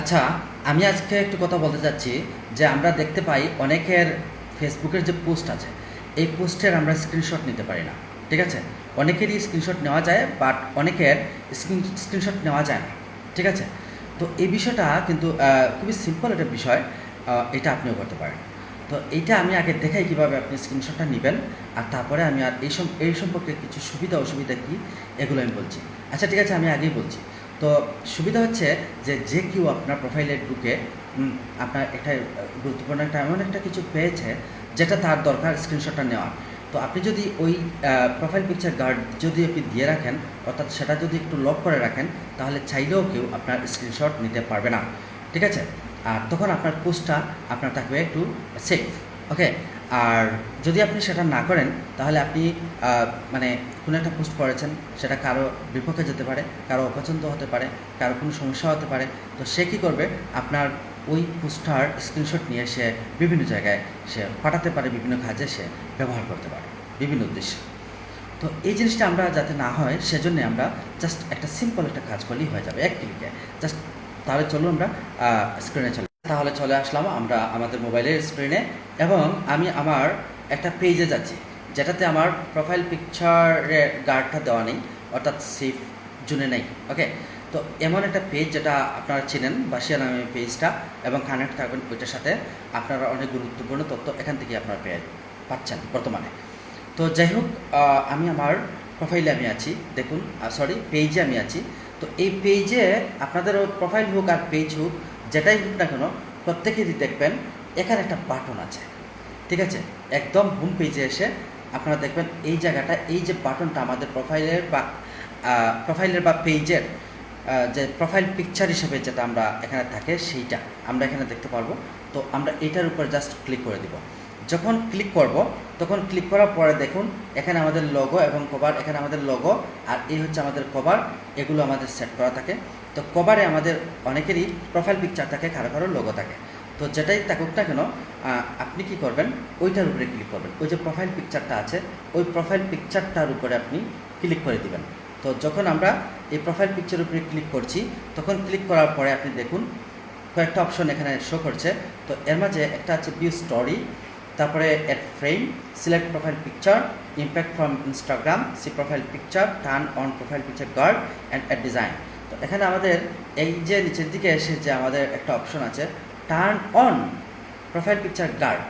আচ্ছা আমি আজকে একটু কথা বলতে চাচ্ছি যে আমরা দেখতে পাই অনেকের ফেসবুকের যে পোস্ট আছে, এই পোস্টের আমরা স্ক্রিনশট নিতে পারি না, ঠিক আছে? অনেকেরই স্ক্রিনশট নেওয়া যায় বাট অনেকের স্ক্রিন স্ক্রিনশট নেওয়া যায় না, ঠিক আছে? তো এই বিষয়টা কিন্তু খুবই সিম্পল একটা বিষয় এটা আপনিও করতে পারেন। তো এইটা আমি আগে দেখাই কীভাবে আপনি স্ক্রিনশটটা নেবেন, আর তারপরে আমি আর এই এই সম্পর্কে কিছু সুবিধা অসুবিধা কী, এগুলো আমি বলছি। আচ্ছা ঠিক আছে, আমি আগেই বলছি। তো সুবিধা হচ্ছে যে যে কেউ আপনার প্রোফাইলে ঢুকে আপনার একটা গুরুত্বপূর্ণ একটা, এমন একটা কিছু পেয়েছে যেটা তার দরকার স্ক্রিনশটটা নেওয়ার। তো আপনি যদি ওই প্রোফাইল পিকচার গার্ড যদি আপনি দিয়ে রাখেন, অর্থাৎ সেটা যদি একটু লক করে রাখেন, তাহলে চাইলেও কেউ আপনার স্ক্রিনশট নিতে পারবে না। ঠিক আছে? আর তখন আপনার পোস্টটা আপনার থাকবে একটু সেফ ওকে আর যদি আপনি সেটা না করেন, তাহলে আপনি মানে কোনো একটা পোস্ট করেছেন, সেটা কারও বিপক্ষে যেতে পারে, কারও অপছন্দ হতে পারে, কারও কোনো সমস্যা হতে পারে, তো সে কী করবে? আপনার ওই পোস্টার স্ক্রিনশট নিয়ে সে বিভিন্ন জায়গায় সে পাঠাতে পারে, বিভিন্ন কাজে সে ব্যবহার করতে পারে, বিভিন্ন উদ্দেশ্যে। তো এই জিনিসটা আমরা যাতে না হয়, সেজন্য আমরা জাস্ট একটা সিম্পল একটা কাজ করলেই হয়ে যাবে, এক ক্লিকে জাস্ট তাহলে চলুন আমরা স্ক্রিনে চলে তাহলে চলে আসলাম আমরা আমাদের মোবাইলের স্ক্রিনে এবং আমি আমার একটা পেজে যাচ্ছি, যেটাতে আমার প্রোফাইল পিকচারের গার্ডটা দেওয়া নেই, অর্থাৎ সেফ জুনে নেই ওকে তো এমন একটা পেজ যেটা আপনারা চিনেন বাসিয়া নামে পেজটা এবং কানেক্ট থাকবেন ওইটার সাথে আপনারা অনেক গুরুত্বপূর্ণ তথ্য এখান থেকে আপনারা পেয়ে পাচ্ছেন বর্তমানে। তো যাই হোক আমি আমার প্রোফাইলে আমি আছি, দেখুন সরি পেজে আমি আছি। তো এই পেজে আপনাদের প্রোফাইল হোক আর পেজ হোক যেটাই হোক না কেন, প্রত্যেকেরই দেখবেন এখানে একটা বাটন আছে। ঠিক আছে? একদম হোম পেজে এসে আপনারা দেখবেন এই জায়গাটা, এই যে বাটনটা আমাদের প্রোফাইলের বা প্রোফাইলের বা পেজের যে প্রোফাইল পিকচার হিসেবে যেটা আমরা এখানে থাকে, সেইটা আমরা এখানে দেখতে পারব। তো আমরা এটার উপর জাস্ট ক্লিক করে দিব। যখন ক্লিক করব, তখন ক্লিক করার পরে দেখুন, এখানে আমাদের লগো এবং কভার এখানে আমাদের লগো আর এই হচ্ছে আমাদের কভার এগুলো আমাদের সেট করা থাকে। তো কভারে আমাদের অনেকেরই প্রোফাইল পিকচার থাকে, কারও কারও লগো থাকে। তো যেটাই থাকুক না কেন আপনি কি করবেন, ওইটার উপরে ক্লিক করবেন। ওই যে প্রোফাইল পিকচারটা আছে, ওই প্রোফাইল পিকচারটার উপরে আপনি ক্লিক করে দিবেন। তো যখন আমরা এই প্রোফাইল পিকচারের উপরে ক্লিক করছি, তখন ক্লিক করার পরে আপনি দেখুন, কয়েকটা অপশন এখানে শো করছে। তো এর মাঝে একটা আছে ভিউ স্টোরি তারপরে add frame select profile picture impact from Instagram see profile picture turn on profile picture guard and add design তো এখানে আমাদের এই যে নিচের দিকে এসে যে আমাদের একটা অপশন আছে turn on profile picture guard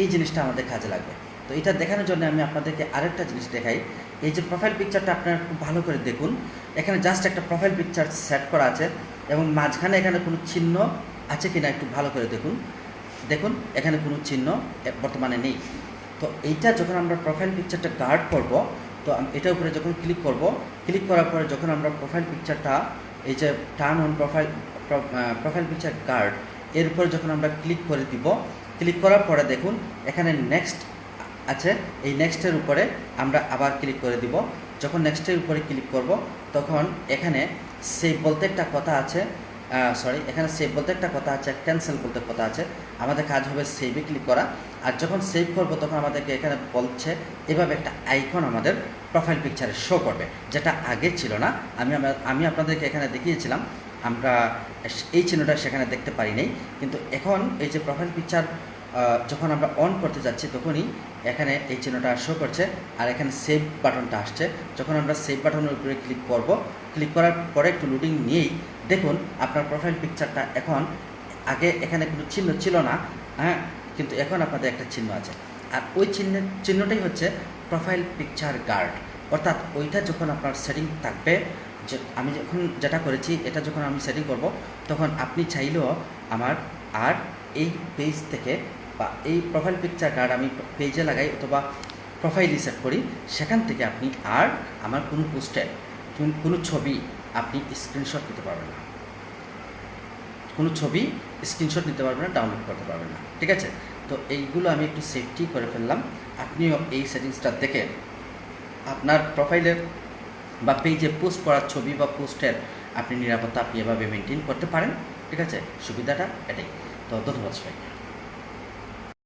এই জিনিসটা আমাদের কাজে লাগবে। তো এটা দেখানোর জন্য আমি আপনাদেরকে আরেকটা জিনিস দেখাই। এই যে প্রোফাইল পিকচারটা আপনারা খুব ভালো করে দেখুন। এখানে জাস্ট একটা প্রোফাইল পিকচার সেট করা আছে এবং মাঝখানে এখানে কোনো চিহ্ন আছে কিনা একটু ভালো করে দেখুন। দেখুন, এখানে কোনো চিহ্ন বর্তমানে নেই। তো এইটা যখন আমরা প্রোফাইল পিকচারটা গার্ড করব, তো এটার উপরে যখন ক্লিক করব ক্লিক করার পরে যখন আমরা প্রোফাইল পিকচারটা এই যে turn on profile profile picture guard এর উপরে যখন আমরা ক্লিক করে দিব ক্লিক করার পরে দেখুন, এখানে নেক্সট আছে, এই নেক্সটের উপরে আমরা আবার ক্লিক করে দিব। যখন নেক্সটের উপরে ক্লিক করব, তখন এখানে সেভ বলতে একটা কথা আছে সরি এখানে সেভ বলতে একটা কথা আছে ক্যান্সেল বলতে কথা আছে। আমাদের কাজ হবে সেভে ক্লিক করা। আর যখন সেভ করব, তখন আমাদেরকে এখানে বলছে, এভাবে একটা আইকন আমাদের প্রোফাইল পিকচারে শো করবে, যেটা আগে ছিল না। আমি আমি আপনাদেরকে এখানে দেখিয়েছিলাম, আমরা এই চিহ্নটা সেখানে দেখতে পারি নাই কিন্তু এখন এই যে প্রোফাইল পিকচার যখন আমরা অন করতে যাচ্ছি তখনই এখানে এই চিহ্নটা শো করছে আর এখানে সেভ বাটনটা আসছে। যখন আমরা সেভ বাটনের উপরে ক্লিক করব ক্লিক করার পরে একটু লোডিং নিয়েই দেখুন আপনার প্রোফাইল পিকচারটা এখন আগে এখানে কোনো চিহ্ন ছিল না হ্যাঁ কিন্তু এখন আপনাদের একটা চিহ্ন আছে। আর ওই চিহ্নের চিহ্নটাই হচ্ছে প্রোফাইল পিকচার গার্ড অর্থাৎ ওইটা যখন আপনার সেটিং থাকবে, যে আমি যখন যেটা করেছি, এটা যখন আমি সেটিং করব, তখন আপনি চাইলেও আমার আর এই পেজ থেকে বা এই প্রোফাইল পিকচার কার্ড আমি পেজে লাগাই অথবা প্রোফাইল রিসেট করি, সেখান থেকে আপনি আর আমার কোনো পোস্টের কোনো ছবি আপনি স্ক্রিনশট নিতে পারবেন না। কোনো ছবি স্ক্রিনশট নিতে পারবেন না ডাউনলোড করতে পারবেন না। ঠিক আছে? তো এইগুলো আমি একটু সেফটি করে ফেললাম। আপনিও এই সেটিংসটা দেখে আপনার প্রোফাইলের বা পেজে পোস্ট করার ছবি বা পোস্টের আপনি নিরাপত্তা আপনি এভাবে মেনটেন করতে পারেন। ঠিক আছে? সুবিধাটা এটাই। 都都他妈吹